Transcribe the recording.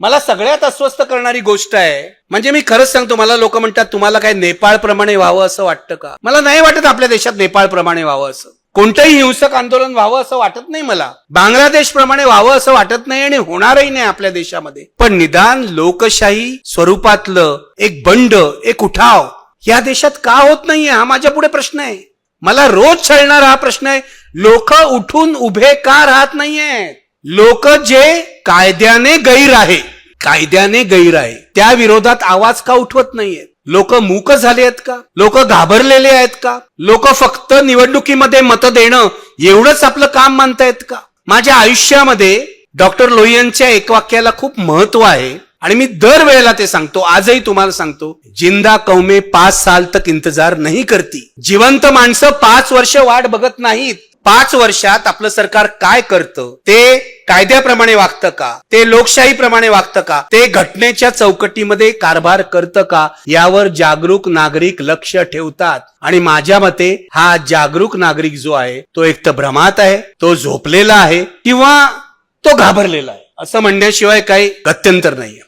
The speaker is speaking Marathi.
मला सगळ्यात अस्वस्थ करणारी गोष्ट आहे. म्हणजे मी खरंच सांगतो मला लोक म्हणतात तुम्हाला काय नेपाळ प्रमाणे व्हावं असं वाटतं का? मला नाही वाटत आपल्या देशात नेपाळ प्रमाणे व्हावं असं. कोणतंही हिंसक आंदोलन व्हावं असं वाटत नाही मला. बांगलादेश प्रमाणे व्हावं असं वाटत नाही आणि होणारही नाही आपल्या देशामध्ये. पण निदान लोकशाही स्वरूपातलं एक बंड एक उठाव या देशात का होत नाहीये हा माझ्या पुढे प्रश्न आहे. मला रोज छळणारा हा प्रश्न आहे लोक उठून उभे का राहत नाहीये लोक जे कायद्याने गैर आहे. कायद्याने गैर आहे. त्या विरोधात आवाज का उठवत नाहीयेत लोक मूक झाले आहेत का? लोक घाबरलेले आहेत का? लोक फक्त निवडणुकीमध्ये मत देणं एवढंच आपलं काम मानतायत का? माझ्या आयुष्यामध्ये डॉक्टर लोहियांच्या एक वाक्याला खूप महत्त्व आहे आणि मी दर वेळेला ते सांगतो आजही तुम्हाला सांगतो जिंदा कौमे पाच साल तक इंतजार नाही करती. जिवंत माणसं पाच वर्ष वाट बघत नाहीत. पाच वर्षात आपलं सरकार काय करतं? ते कायद्याप्रमाणे वागतं का? ते लोकशाहीप्रमाणे वागतं का? ते घटनेच्या चौकटीमध्ये कारभार करतं का? यावर जागरूक नागरिक लक्ष ठेवतात. आणि माझ्या मते हा जागरूक नागरिक जो आहे तो एक तर भ्रमात आहे तो झोपलेला आहे किंवा तो घाबरलेला आहे. असं म्हणण्याशिवाय काही गत्यंतर नाहीये.